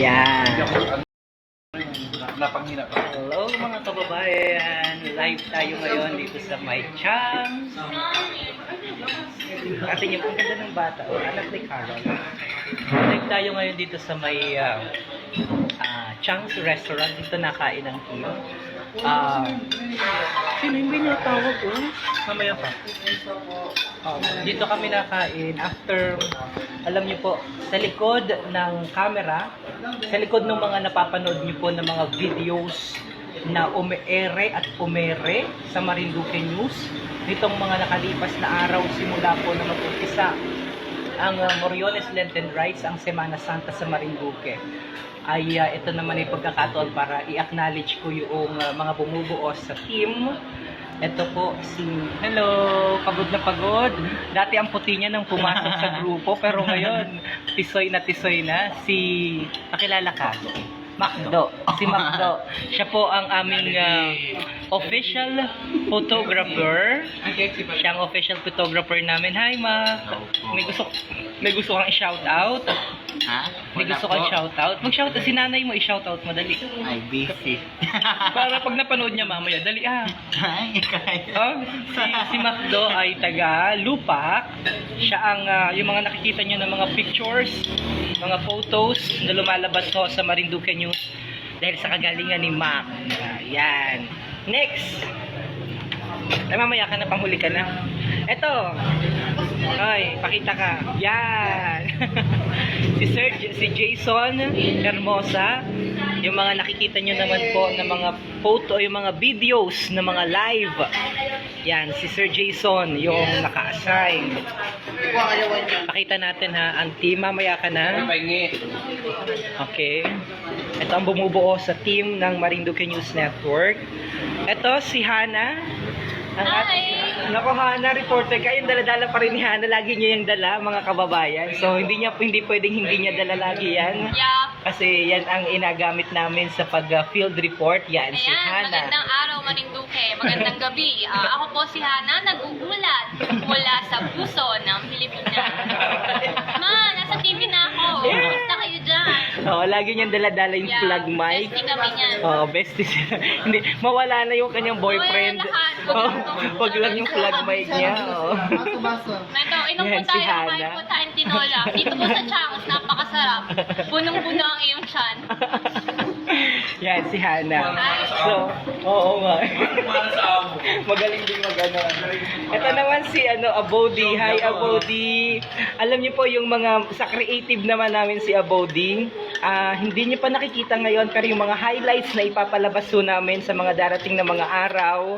Yan. Napanghina pa. Hello mga kababayan. Live tayo ngayon dito sa My Chang. Kasi yung ang ganda ng bata. Oh, anak ni Carol. Live tayo ngayon dito sa may uh, ah, Chang's Restaurant. Dito nakain ng iyo. Ah, sino yung binatawag ko? Mamaya pa. Um, dito kami nakain after, alam niyo po, sa likod ng camera, sa likod ng mga napapanood niyo po ng mga videos na umeere at umere sa Marinduque News, nitong mga nakalipas na araw simula po na mag-umpisa ang uh, Moriones Lenten Rites, ang Semana Santa sa Marinduque ay uh, ito naman ay pagkakataon para i-acknowledge ko yung uh, mga bumubuo sa team. Ito po si, hello, pagod na pagod. Dati ang puti niya nang pumasok sa grupo, pero ngayon, tisoy na tisoy na. Si, pakilala ka? Macdo. Si Macdo. Siya po ang aming uh, official photographer. Siya ang official photographer namin. Hi, Mac. May gusto, may gusto kang i-shout out? Ha? May gusto kang shout out? Mag-shout out. Si nanay mo, i-shout out mo. Dali. Ay, busy. Para pag napanood niya mamaya, dali ah. Ay, kaya. Oh, si, si Macdo ay taga Lupak. Siya ang, ah, yung mga nakikita niyo ng mga pictures, mga photos na lumalabas ho sa Marinduque News dahil sa kagalingan ni Mac. Ah, Yan. Next. Ay, mamaya ka na, panghuli ka na. Eto. Ay, pakita ka. Yan. si Sir, si Jason Hermosa. Yung mga nakikita nyo naman po na mga photo, yung mga videos na mga live. Yan, si Sir Jason, yung naka-assign. Pakita natin ha, ang team. Mamaya ka na. Okay. Ito ang bumubuo sa team ng Marinduque News Network. Ito si Hana. Ang at- Nako Hana, reporter ka. Yung dala-dala pa rin ni Hana. Lagi niya yung dala, mga kababayan. So, hindi niya hindi pwedeng hindi niya dala lagi yan. Yeah. Kasi yan ang inagamit namin sa pag-field report. Yan, si Ayan, Hana. magandang araw, Marinduque. Magandang gabi. Ah, ako po si Hana, nagugulat mula sa puso ng Pilipinas. Ma, nasa TV na ako. Kumusta kayo dyan? Oo, lagi niyang dala-dala yung Yeah, flag mic. bestie kami niyan. Oh, bestie sila. Hindi, mawala na yung kanyang boyfriend. Mawala lahat. Wag Oh, lang- wag lang yung flag mic niya. Oh. Ito, inom po Yan, si tayo, Hana. kumain po tayong tinola. Dito po sa Changs, napakasarap. Punong-puno ang iyong tiyan. Yan, si Hana. So, oo nga. Magaling din mag-ano. Ito naman si ano, Abodi. Hi, Abodi. Alam niyo po yung mga, sa creative naman namin si Abodi. Ah, hindi niyo pa nakikita ngayon pero yung mga highlights na ipapalabas po namin sa mga darating na mga araw.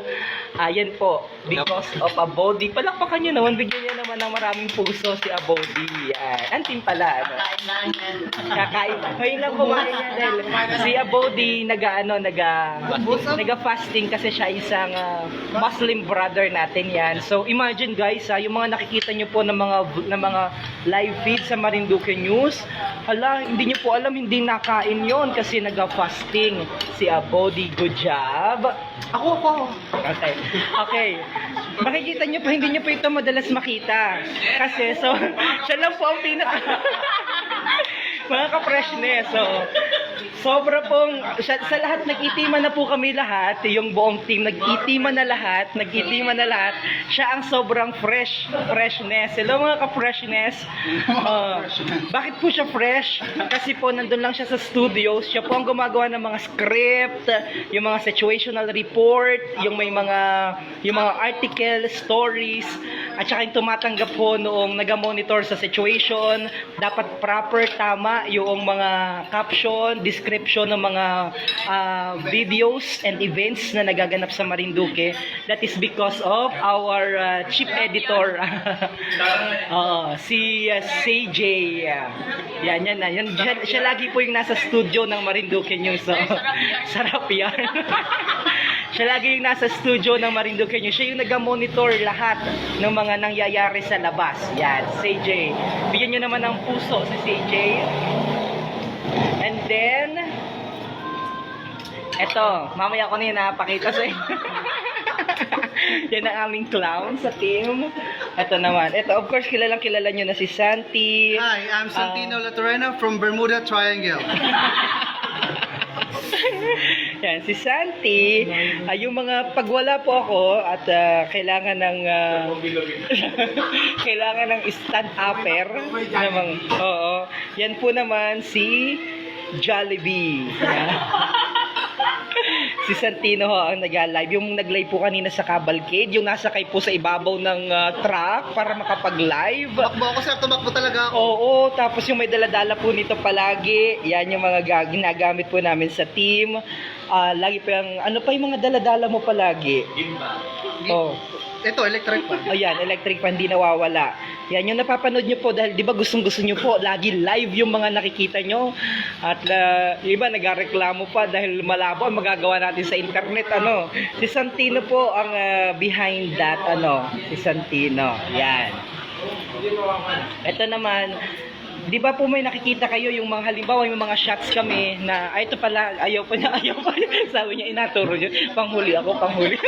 Ayan po, because of Abodi. Palakpakan niyo naman, bigyan niyo naman ng maraming puso si Abodi. Yan. Antin pala. Ano? Kakain. Ngayon lang kumain niya dahil si Abodi naga ano naga naga fasting kasi siya isang ah, Muslim brother natin yan. So imagine guys, ha, yung mga nakikita niyo po ng mga ng mga live feed sa Marinduque News, hala, hindi niyo po alam hindi nakain yon kasi naga fasting si Abodi. Good job. Ako po. Okay. Okay. Makikita niyo pa, hindi niyo pa ito madalas makita. Kasi so, siya lang po ang pinaka mga ka-freshness. So, sobra pong, sa, sa lahat, nag-itiman na po kami lahat, yung buong team, nag-itiman na lahat, nag-itiman na lahat. Siya ang sobrang fresh, freshness. Hello mga ka-freshness. Uh, bakit po siya fresh? Kasi po, nandun lang siya sa studio. Siya po ang gumagawa ng mga script, yung mga situational report, yung may mga, yung mga article, stories, at saka yung tumatanggap po noong naga-monitor sa situation, dapat proper, tama yung mga caption, description ng mga ah, videos and events na nagaganap sa Marinduque. That is because of our ah, chief editor, Oo, si uh, CJ. ah. yan, yan na. Yan, siya, siya lagi po yung nasa studio ng Marinduque News. So, sarap yan. siya lagi yung nasa studio ng Marinduque News. Siya yung nag-monitor lahat ng mga nangyayari sa labas. Yan, CJ. Bigyan nyo naman ng puso si CJ. And then, eto, mamaya ko na yun napakita sa Yan ang aming clown sa team. Ito naman. Ito, of course, kilalang kilala nyo na si Santi. Hi, I'm Santino Latorena from Bermuda Triangle. Yan, si Santi. Ah, yung mga pagwala po ako at ah, kailangan ng ah, kailangan ng stand-upper. Namang, oo. Yan po naman si Jollibee. Si Santino ho ang nag-live. Yung nag-live po kanina sa Cavalcade, yung nasakay po sa ibabaw ng ah, truck para makapag-live. Tumakbo ako sir, tumakbo talaga ako. Oo, tapos yung may daladala po nito palagi, yan yung mga ga- ginagamit po namin sa team. Ah, lagi pa yung, ano pa yung mga daladala mo palagi? Oh, Ito, electric pa. ayan, electric pa, hindi nawawala. Yan yung napapanood nyo po dahil di ba gustong gusto nyo po, lagi live yung mga nakikita nyo. At uh, iba nagreklamo pa dahil malabo ang magagawa natin sa internet. Ano, si Santino po ang ah, behind that, ano, si Santino. Yan. Ito naman, di ba po may nakikita kayo yung mga halimbawa yung mga shots kami na ay ito pala ayaw pa niya ayaw pa niya sabi niya inaturo niya panghuli ako panghuli.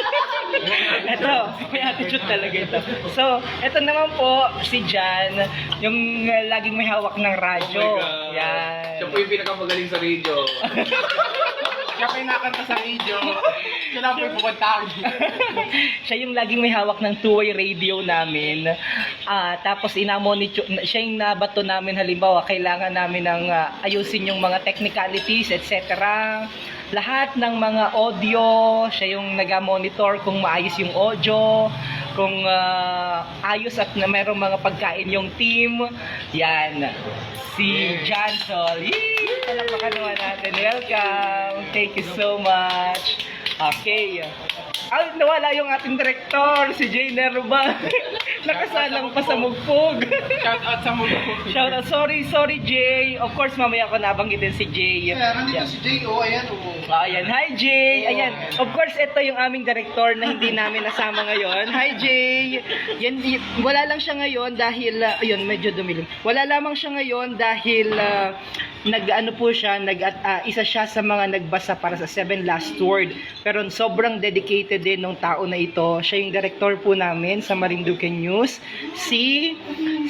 Ito may attitude talaga ito. So ito naman po si Jan yung uh, laging may hawak ng radyo. Yan. Siya po yung pinakamagaling sa radio. Siya po yung nakanta sa radio. Siya lang po pupuntahan. siya yung laging may hawak ng two-way radio namin. Ah, tapos inamonitor, siya yung nabato namin halimbawa, kailangan namin ng ah, ayusin yung mga technicalities, etc. Lahat ng mga audio, siya yung nag-monitor kung maayos yung audio, kung ah, ayos at na mayroong mga pagkain yung team. Yan. Si Jansol. Yee! Palakpakan naman natin. Welcome. Thank you so much. Okay. Ay, nawala yung ating director, si Jay Nerva. Nakasalang pa sa mugpog. Shout out sa mga Shout out. Sorry, sorry Jay. Of course, mamaya ko nabanggitin si Jay. Kaya nandito Yeah. si J.O. Ayan, oh. Ayan, hi Jay! Ayan, of course, ito yung aming director na hindi namin nasama ngayon. Hi Jay! Yan, wala lang siya ngayon dahil, ah, ayun, medyo dumilim. Wala lamang siya ngayon dahil ah, nag-ano po siya, nag, ah, isa siya sa mga nagbasa para sa Seven Last Word. Pero sobrang dedicated din ng tao na ito. Siya yung director po namin sa Marinduque News. Si,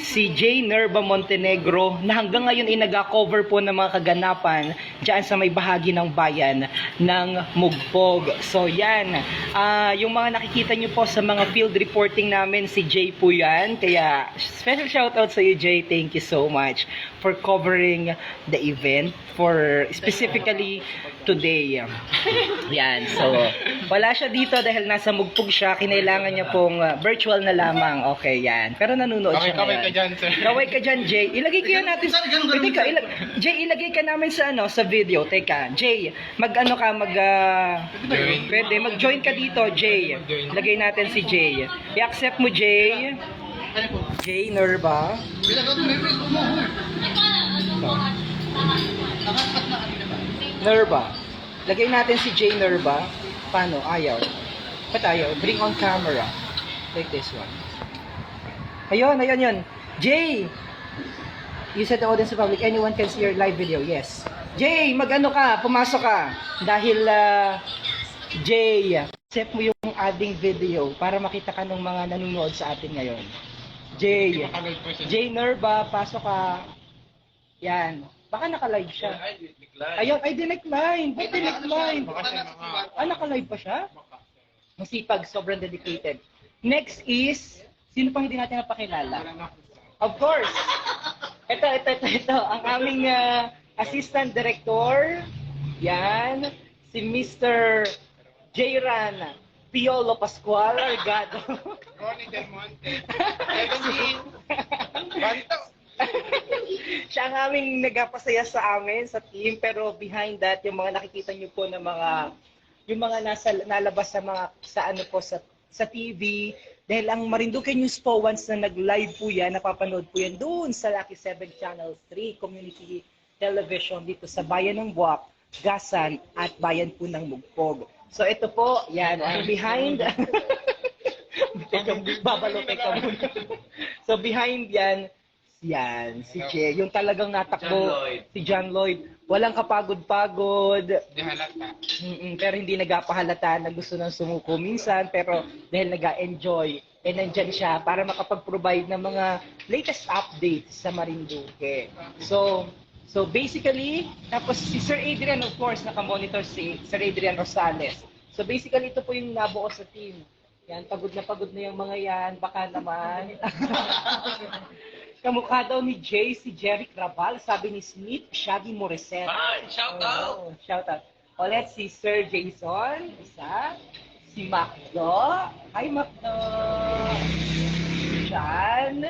si Jay Nerva Montenegro na hanggang ngayon ay nag-cover po ng mga kaganapan dyan sa may bahagi ng bayan ng Mugpog. So yan, Ah, yung mga nakikita nyo po sa mga field reporting namin, si Jay po yan. Kaya special shoutout sa iyo Jay, thank you so much for covering the event for specifically today. Yan, so wala siya dito dahil nasa Mugpog siya, kinailangan niya pong ah, virtual na lamang. Okay, yan. Pero nanonood siya ngayon. ka dyan, sir. Kaway ka dyan, Jay. Ilagay kaya natin. Saan ganun Teka, sa- ilag- Jay, ilagay ka namin sa ano, sa video. Teka, Jay, mag-ano ka, mag... ah, pwede, mag-join ka dito, Jay. Ilagay natin si Jay. I-accept mo, Jay. Ano? Jay Nerva. Bilagaw mo, may Facebook mo. Nakakat na kanina ba? Nerva. Lagay natin si Jay Nerva. Paano? Ayaw. Ba't ayaw? Bring on camera. Like this one. Ayun, ayun, yun. Jay! You said the audience to public, anyone can see your live video. Yes. Jay, mag-ano ka? Pumasok ka. Dahil, ah, Jay, accept mo yung adding video para makita ka ng mga nanonood sa atin ngayon. Jay. Jay Nerva, pasok ka. Yan. Baka naka-live siya. Ayun, ay dinecline. Ba't dinecline? Ah, naka-live pa siya? Masipag, sobrang dedicated. Next is, sino pang hindi natin napakilala? Of course. Ito, ito, ito, ito. Ang aming ah, assistant director. Yan. Si Mr. Jayran Piolo Pascual Argado. Ronnie Del Monte. Seventeen. Banto. siya ang aming nagpasaya sa amin, sa team, pero behind that, yung mga nakikita niyo po na mga, yung mga nasa, nalabas sa mga, sa ano po, sa, sa TV, dahil ang Marinduque News po, once na nag-live po yan, napapanood po yan doon sa Lucky 7 Channel 3 Community Television dito sa Bayan ng Buwak, Gasan, at Bayan po ng Mugpog. So ito po, yan, ang behind, babalote ka muna. so behind yan, yan, si Jay, yung talagang natakbo, John Lloyd. si John Lloyd. Walang kapagod-pagod, Hindi halata. Mm-mm, pero hindi nagapahalata na gusto nang sumuko minsan, pero dahil nag-enjoy, eh nandyan siya para makapag-provide ng mga latest updates sa Marinduque. So, so basically, tapos si Sir Adrian, of course, nakamonitor si Sir Adrian Rosales. So basically, ito po yung nabuo sa team. Yan, pagod na pagod na yung mga yan, baka naman. Kamukha daw ni Jay si Jerry Crabal, sabi ni Smith, Shaggy Morissette. Ay, shout out! Oh, shout out. Ulit si Sir Jason, isa. Si Macdo. Hi, Macdo. Sean.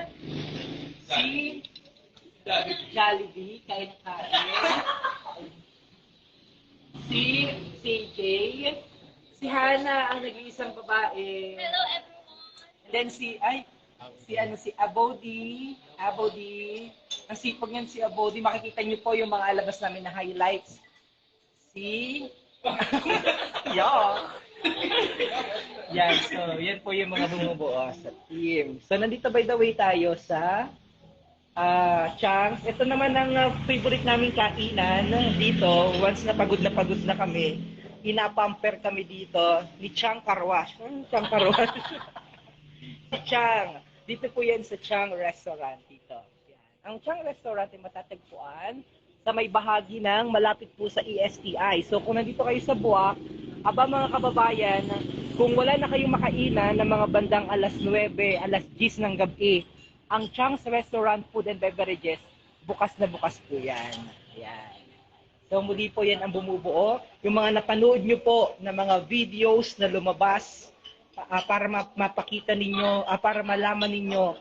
Si Jollibee, kain na kain. Si CJ. Si Hana, ang nag-iisang babae. Hello everyone! And then si, ay, si ano, si Abodi. Abodi. Ang sipag niyan si Abodi. Makikita niyo po yung mga alabas namin na highlights. Si... Yo! yan, so yan po yung mga bumubuo sa team. So nandito by the way tayo sa ah Changs. Ito naman ang ah, favorite naming kainan dito. Once na pagod na pagod na kami, pinapamper kami dito ni Chang Karwash. Chang Karwash. si Chang. Dito po yan sa Chang Restaurant dito. Yan. Ang Chang Restaurant ay matatagpuan sa may bahagi ng malapit po sa ESTI. So kung nandito kayo sa Buwak, aba mga kababayan, kung wala na kayong makainan ng mga bandang alas 9, alas 10 ng gabi, ang Chang's Restaurant Food and Beverages, bukas na bukas po yan. Yan. So muli po yan ang bumubuo. Yung mga napanood nyo po na mga videos na lumabas ah, para ma- mapakita ninyo, ah, para malaman ninyo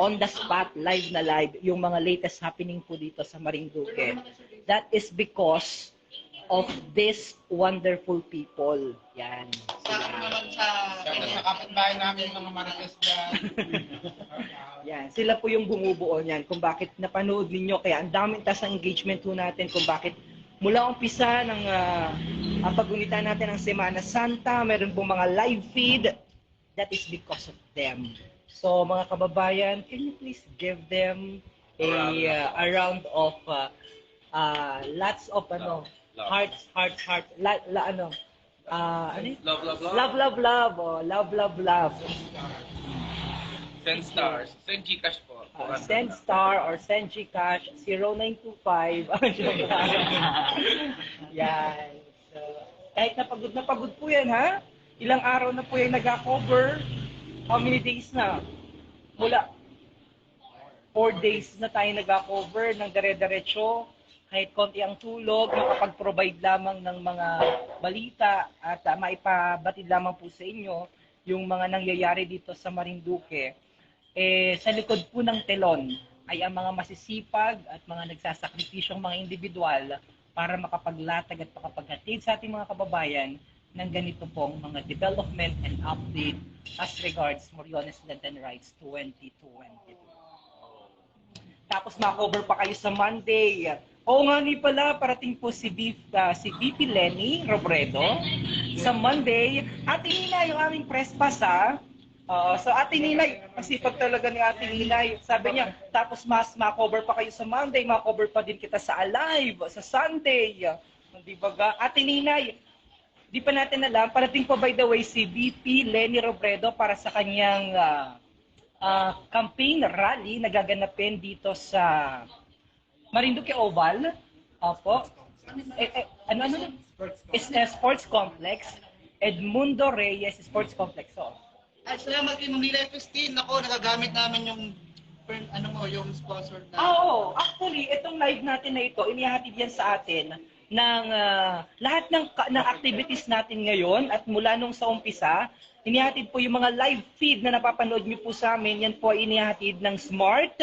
on the spot, live na live, yung mga latest happening po dito sa Marinduque. That is because of these wonderful people. Yan. Sa akin naman sa... Sa kapitbahay namin mga marites dyan. Yan, sila po yung bumubuo niyan kung bakit napanood ninyo. Kaya ang daming tas ng engagement po natin kung bakit mula umpisa ng uh, ang pagunita natin ng Semana Santa, meron pong mga live feed. That is because of them. So mga kababayan, can you please give them a, uh, a round of uh, uh, lots of ano, Love. hearts, hearts, hearts, la, la, ano, uh, ano yun? Love, love, love. Love, love, love, oh, love, love, love. Send stars. Send Gcash po. Uh, send star or send Gcash 0925. yan. So, kahit na pagod na pagod po yan, ha? Ilang araw na po yan nag-cover. How many days na? Mula four days na tayo nag-cover ng dire-diretso. Kahit konti ang tulog, makapag-provide lamang ng mga balita at uh, maipabatid lamang po sa inyo yung mga nangyayari dito sa Marinduque eh, sa likod po ng telon ay ang mga masisipag at mga nagsasakripisyong mga individual para makapaglatag at makapaghatid sa ating mga kababayan ng ganito pong mga development and update as regards Moriones Land and Rights 2022. Tapos ma-cover pa kayo sa Monday. Oo nga ni pala, parating po si, Beef, ah, si VP Lenny Robredo sa Monday. Ate Nina, yung aming press pass ha. Oo, so Ate Ninay, masipag talaga ni Ate Ninay. Sabi niya, tapos mas ma-cover pa kayo sa Monday, ma-cover pa din kita sa Alive, sa Sunday. Di ba ga? Ate Ninay, di pa natin alam, parating pa by the way si VP Lenny Robredo para sa kanyang ah, ah, campaign rally na gaganapin dito sa Marinduque Oval. Opo. Eh, eh, ano, ano? It's a sports complex. Edmundo Reyes Sports Complex. Oh. Ay, salamat kay Manila Christine. Ako, nagagamit namin yung ano mo, yung sponsor na. Ah, Oo, actually, itong live natin na ito, inihatid yan sa atin ng ah, lahat ng, ng activities natin ngayon at mula nung sa umpisa, inihatid po yung mga live feed na napapanood niyo po sa amin, yan po ay inihatid ng Smart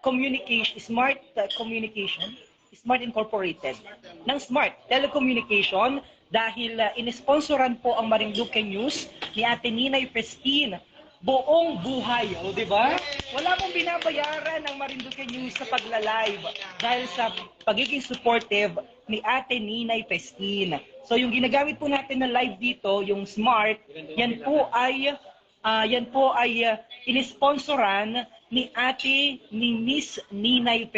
Communication, Smart uh, Communication, Smart Incorporated, ng Smart Telecommunication dahil uh, inisponsoran po ang Marinduque News ni Ate Ninay Pristine buong buhay, o di ba? Wala mong binabayaran ng Marinduque News sa pagla-live dahil sa pagiging supportive ni Ate Ninay Pristine. So yung ginagamit po natin na live dito, yung Smart, yan po ay ah, yan po ay uh, inisponsoran ni Ate ni Miss Ninay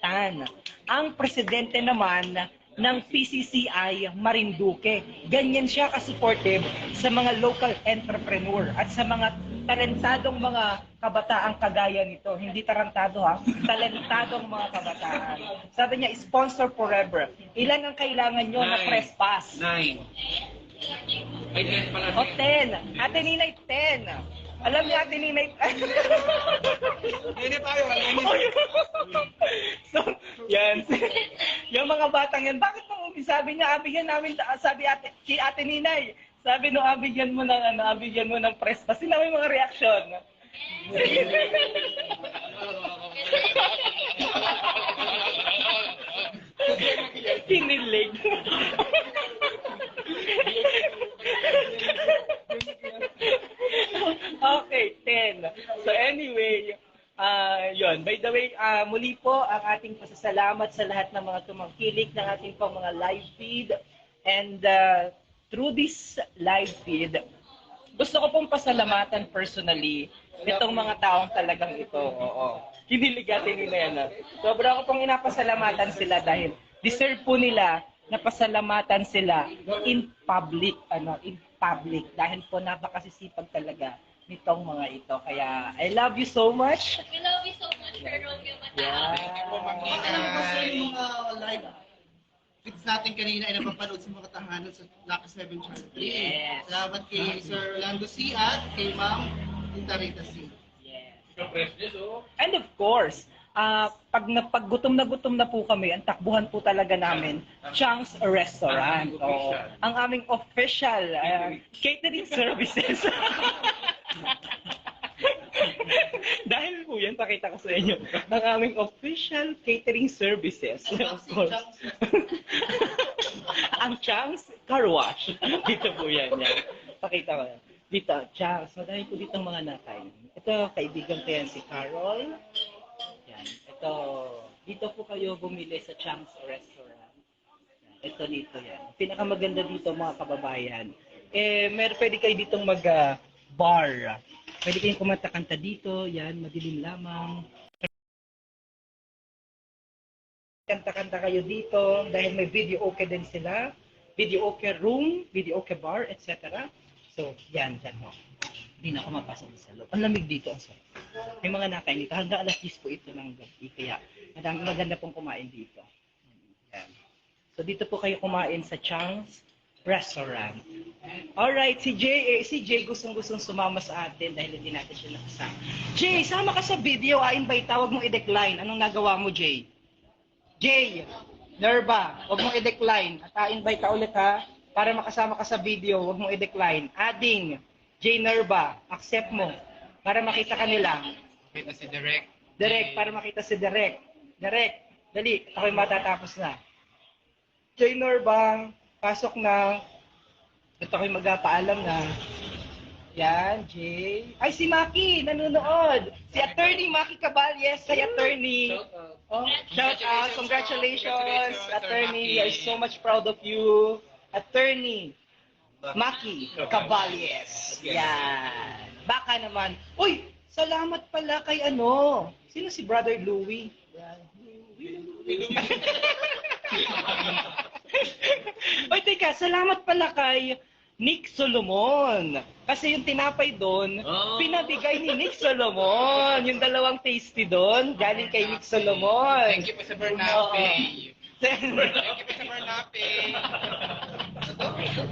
Tan. ang presidente naman ng PCCI Marinduque. Ganyan siya ka-supportive sa mga local entrepreneur at sa mga talentadong mga kabataang kagaya nito. Hindi tarantado ha, talentadong mga kabataan. Sabi niya, sponsor forever. Ilan ang kailangan nyo na Nine. press pass? Nine. Ay, ten pala. O, 10. Ate Ninay, 10. Alam niya, Ate Ninay, Hindi tayo, ano so, yan. Mga batang yan, bakit mo sabi niya, abigyan namin, sabi ate, si Ate Ninay, sabi no, abigyan mo ng, ano, abigyan mo ng press pass. Sino may mga reaksyon? Kinilig. okay, 10. So anyway, ah yon. By the way, ah muli po ang ating pasasalamat sa lahat ng mga tumangkilik ng ating pong mga live feed. And ah, through this live feed, gusto ko pong pasalamatan personally itong mga taong talagang ito. Oo. Kiniligatin nila yan. ah. Sobra ko pong inapasalamatan sila dahil deserve po nila na pasalamatan sila in public, ano, in public dahil po napakasisipag talaga nitong mga ito. Kaya I love you so much. We love you so much, Sir Romeo Matao. Yeah. Alam mo kasi yung mga live feeds natin kanina ay napapanood sa mga tahanan sa Lucky 7 Channel. Yes. Salamat kay Sir Orlando C. at kay Ma'am Tita Rita C. Yes. And of course, ah pag napag gutom na gutom na po kami, ang takbuhan po talaga namin, Chang's Restaurant. Ang Oo. official. Ang aming official ah, catering services. Dahil po yan, pakita ko sa inyo, ang aming official catering services. Of course. ang Chang's Car Wash. Dito po yan. yan. Pakita ko. Dito, Chang's. Madami po dito mga nakay. Ito, kaibigan ko yan si Carol. Yan. Ito, dito po kayo bumili sa Chang's Restaurant. Yan. Ito dito yan. Pinakamaganda dito mga kababayan. Eh, mer pwede kayo ditong mag ah, bar. Pwede kayong kumanta-kanta dito. Yan, madilim lamang. Kanta-kanta kayo dito dahil may video okay din sila. Video okay room, video okay bar, etc. So, yan, dyan mo. Hindi na ako mapasok sa loob. Ang lamig dito, ang sarap. May mga nakain dito. Hanggang alas 10 po ito ng gabi. Kaya, maganda pong kumain dito. Yan. So, dito po kayo kumain sa Chang's Restaurant. Alright, si Jay, eh, si Jay gustong-gustong sumama sa atin dahil hindi natin siya nakasama. Jay, sama ka sa video. Ah, invite, tawag mong i-decline. Anong nagawa mo, Jay? Jay, Nerva, huwag mong i-decline. At ah, invite ka ulit ha, para makasama ka sa video, huwag mong i-decline. Adding, Jay Nerva, accept mo, para makita ka nila. Kita si Direk. Direct, para makita si Direct. Direct, dali, ako'y matatapos na. Jay Nerva, pasok na. Ito ako'y magpapaalam na. Yan, Jay. Ay, si Maki, nanonood. Si Attorney Maki Caballes, kay Attorney. Oh, shout out. Congratulations, attorney. We are so much proud of you. Attorney Maki Caballes. Yan. Baka naman. Uy, salamat pala kay ano. Sino si Brother Louie? Yan. Uy, teka, salamat pala kay Nick Solomon. Kasi yung tinapay doon, Oh. pinabigay ni Nick Solomon. Yung dalawang tasty doon, galing kay Nick Solomon. Thank you po sa Bernape. Thank you po sa Bernape.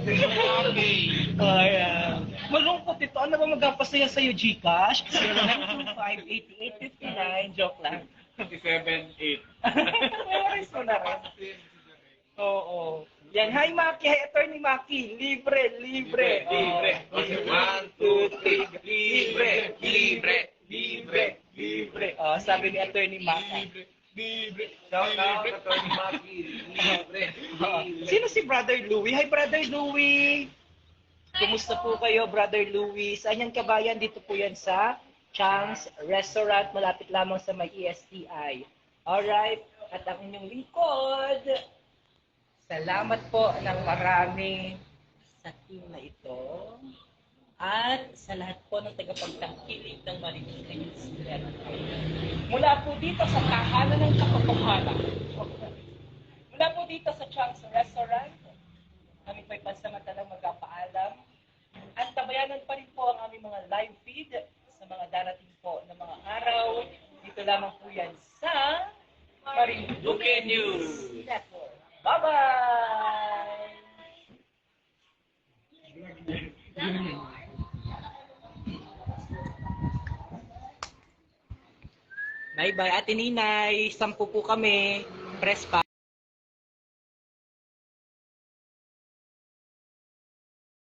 Bernape. Oh, yeah. Malungkot ito. Ano ba magpapasaya sa'yo, Gcash? 0925-8859. Joke lang. 27-8. Memories mo na rin. Oo. Yan. Hi, Maki. Hi, Attorney Maki. Libre, libre. Libre. Oo. One, two, three. Libre, libre, libre, Libre. Oh, sabi ni Attorney Maki. Libre. Shout out sa Tony Maki. Libre. Sino si Brother Louie? Hi, Brother Louie. Kumusta po kayo, Brother Louie? Saan yan kabayan? Dito po yan sa Chang's Restaurant, malapit lamang sa may ESTI. Alright? At ang inyong lingkod, salamat po ng marami sa team na ito. At sa lahat po ng tagapagtangkilik ng Marinig News. Mula po dito sa tahanan ng katotohanan. Mula po dito sa Chang's Restaurant, kami po'y pansamantalang magpapaalam. At tabayanan pa rin po ang aming mga live feed sa mga darating po na mga araw. Dito lamang po yan sa Marinduque News Network. Bye-bye! Bye-bye, Ate Ninay. Sampu po kami. Press pa.